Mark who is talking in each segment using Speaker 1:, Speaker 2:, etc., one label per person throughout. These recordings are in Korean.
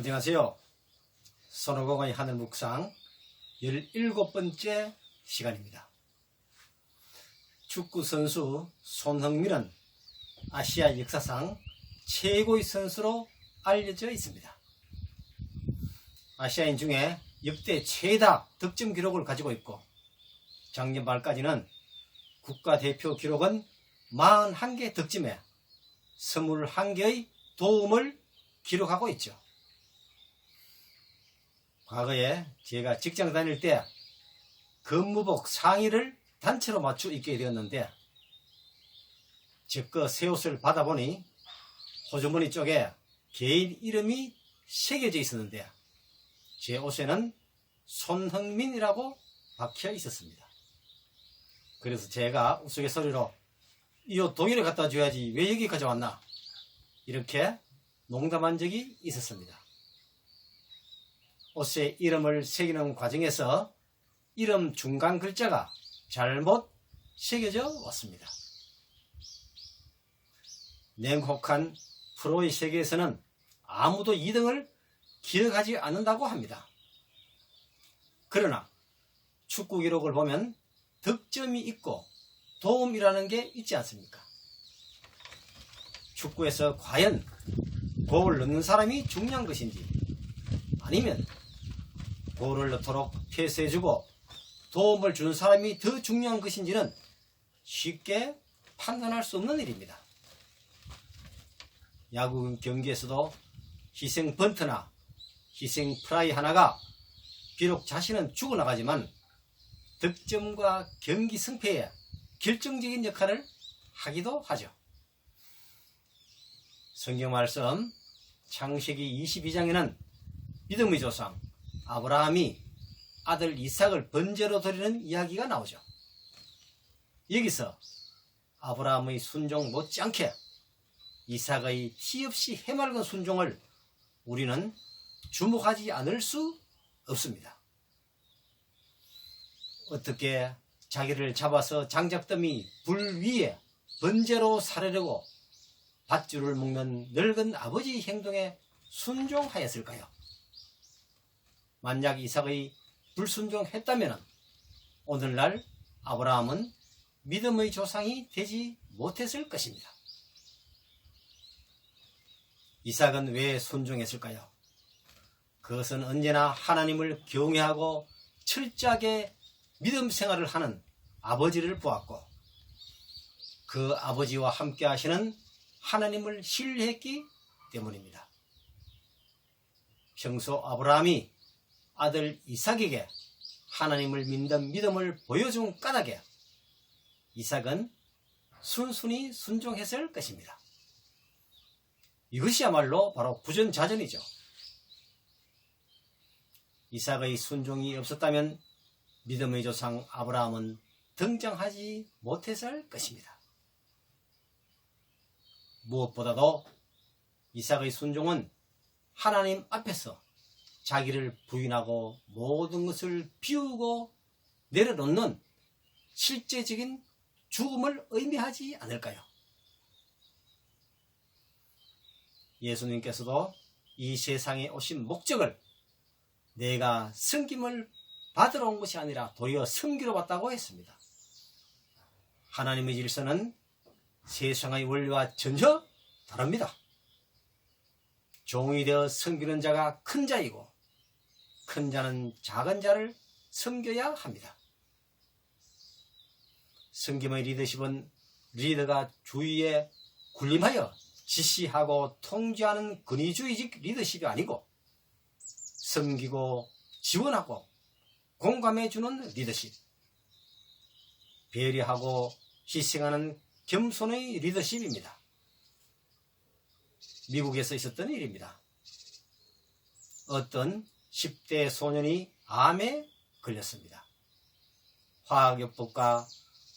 Speaker 1: 안녕하세요. 선호공의 하늘 묵상 17번째 시간입니다. 축구 선수 손흥민은 아시아 역사상 최고의 선수로 알려져 있습니다. 아시아인 중에 역대 최다 득점 기록을 가지고 있고 작년 말까지는 국가대표 기록은 41개 득점에 21개의 도움을 기록하고 있죠. 과거에 제가 직장 다닐 때 근무복 상의를 단체로 맞춰 입게 되었는데 제거 새 옷을 받아보니 호주머니 쪽에 개인 이름이 새겨져 있었는데 제 옷에는 손흥민이라고 박혀 있었습니다. 그래서 제가 우스갯소리로 이옷 독일에 갖다 줘야지 왜 여기까지 왔나 이렇게 농담한 적이 있었습니다. 옷에 이름을 새기는 과정에서 이름 중간 글자가 잘못 새겨져 왔습니다. 냉혹한 프로의 세계에서는 아무도 2등을 기억하지 않는다고 합니다. 그러나 축구 기록을 보면 득점이 있고 도움이라는 게 있지 않습니까? 축구에서 과연 골을 넣는 사람이 중요한 것인지 아니면 골을 넣도록 패스해주고 도움을 주는 사람이 더 중요한 것인지는 쉽게 판단할 수 없는 일입니다. 야구 경기에서도 희생 번트나 희생 프라이 하나가 비록 자신은 죽어나가지만 득점과 경기 승패에 결정적인 역할을 하기도 하죠. 성경 말씀 창세기 22장에는 믿음의 조상 아브라함이 아들 이삭을 번제로 드리는 이야기가 나오죠. 여기서 아브라함의 순종 못지않게 이삭의 티 없이 해맑은 순종을 우리는 주목하지 않을 수 없습니다. 어떻게 자기를 잡아서 장작더미 불 위에 번제로 사르려고 밧줄을 묶는 늙은 아버지 행동에 순종하였을까요? 만약 이삭의 불순종했다면 오늘날 아브라함은 믿음의 조상이 되지 못했을 것입니다. 이삭은 왜 순종했을까요? 그것은 언제나 하나님을 경외하고 철저하게 믿음 생활을 하는 아버지를 보았고 그 아버지와 함께 하시는 하나님을 신뢰했기 때문입니다. 평소 아브라함이 아들 이삭에게 하나님을 믿는 믿음을 보여준 까닭에 이삭은 순순히 순종했을 것입니다. 이것이야말로 바로 부전자전이죠. 이삭의 순종이 없었다면 믿음의 조상 아브라함은 등장하지 못했을 것입니다. 무엇보다도 이삭의 순종은 하나님 앞에서 자기를 부인하고 모든 것을 비우고 내려놓는 실제적인 죽음을 의미하지 않을까요? 예수님께서도 이 세상에 오신 목적을 내가 승김을 받으러 온 것이 아니라 도리어 승기로 왔다고 했습니다. 하나님의 질서는 세상의 원리와 전혀 다릅니다. 종이 되어 섬기는 자가 큰 자이고 큰 자는 작은 자를 섬겨야 합니다. 섬김의 리더십은 리더가 주위에 군림하여 지시하고 통제하는 권위주의적 리더십이 아니고 섬기고 지원하고 공감해주는 리더십 배려하고 희생하는 겸손의 리더십입니다. 미국에서 있었던 일입니다. 어떤 10대 소년이 암에 걸렸습니다. 화학요법과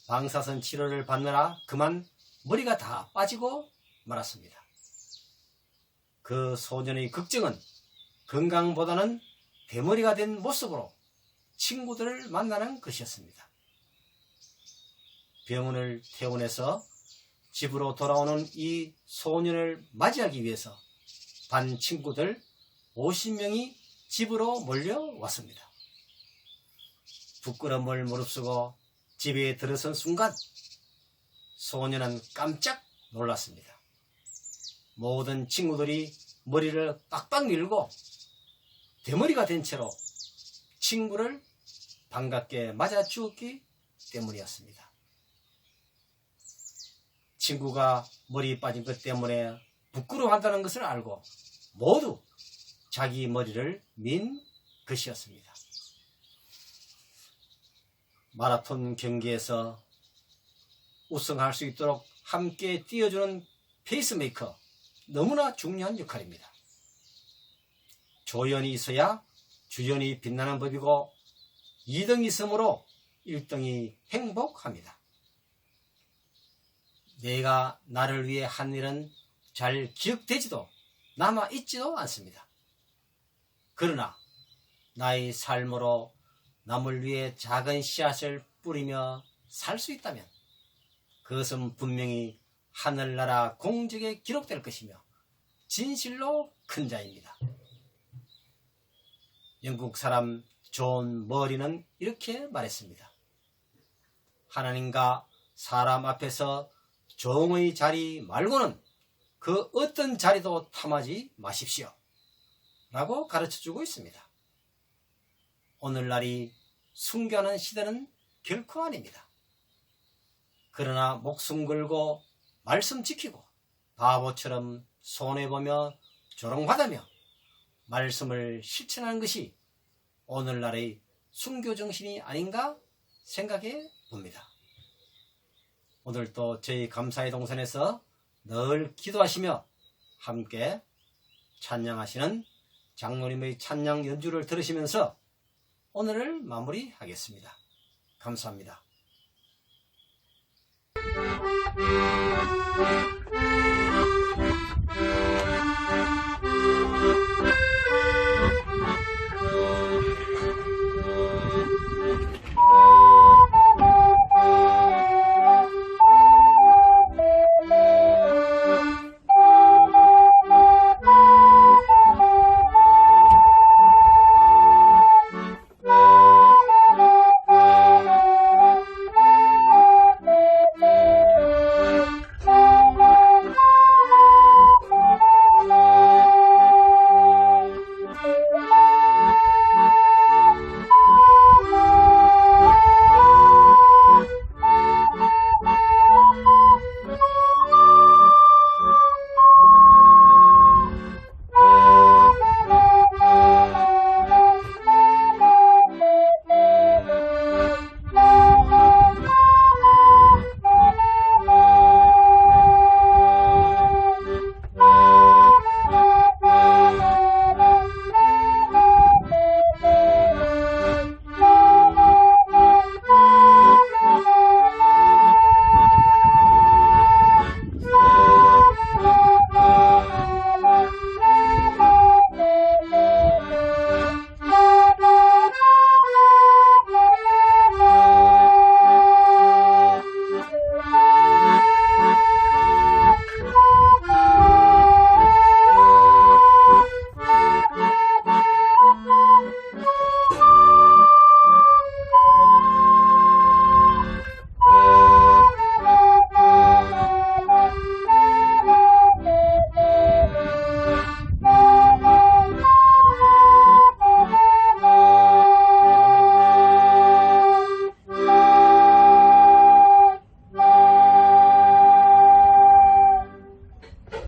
Speaker 1: 방사선 치료를 받느라 그만 머리가 다 빠지고 말았습니다. 그 소년의 걱정은 건강보다는 대머리가 된 모습으로 친구들을 만나는 것이었습니다. 병원을 퇴원해서 집으로 돌아오는 이 소년을 맞이하기 위해서 반 친구들 50명이 집으로 몰려왔습니다. 부끄러움을 무릅쓰고 집에 들어선 순간 소녀는 깜짝 놀랐습니다. 모든 친구들이 머리를 빡빡 밀고 대머리가 된 채로 친구를 반갑게 맞아 주었기 때문이었습니다. 친구가 머리 빠진 것 때문에 부끄러워한다는 것을 알고 모두 자기 머리를 민 것이었습니다. 마라톤 경기에서 우승할 수 있도록 함께 뛰어주는 페이스메이커 너무나 중요한 역할입니다. 조연이 있어야 주연이 빛나는 법이고 2등이 있으므로 1등이 행복합니다. 내가 나를 위해 한 일은 잘 기억되지도 남아 있지도 않습니다. 그러나 나의 삶으로 남을 위해 작은 씨앗을 뿌리며 살 수 있다면 그것은 분명히 하늘나라 공적에 기록될 것이며 진실로 큰 자입니다. 영국 사람 존 머리는 이렇게 말했습니다. 하나님과 사람 앞에서 종의 자리 말고는 그 어떤 자리도 탐하지 마십시오. 라고 가르쳐 주고 있습니다. 오늘날이 순교하는 시대는 결코 아닙니다. 그러나 목숨 걸고 말씀 지키고 바보처럼 손해보며 조롱받으며 말씀을 실천하는 것이 오늘날의 순교 정신이 아닌가 생각해 봅니다. 오늘도 저희 감사의 동선에서 늘 기도하시며 함께 찬양하시는 장로님의 찬양 연주를 들으시면서 오늘을 마무리하겠습니다. 감사합니다.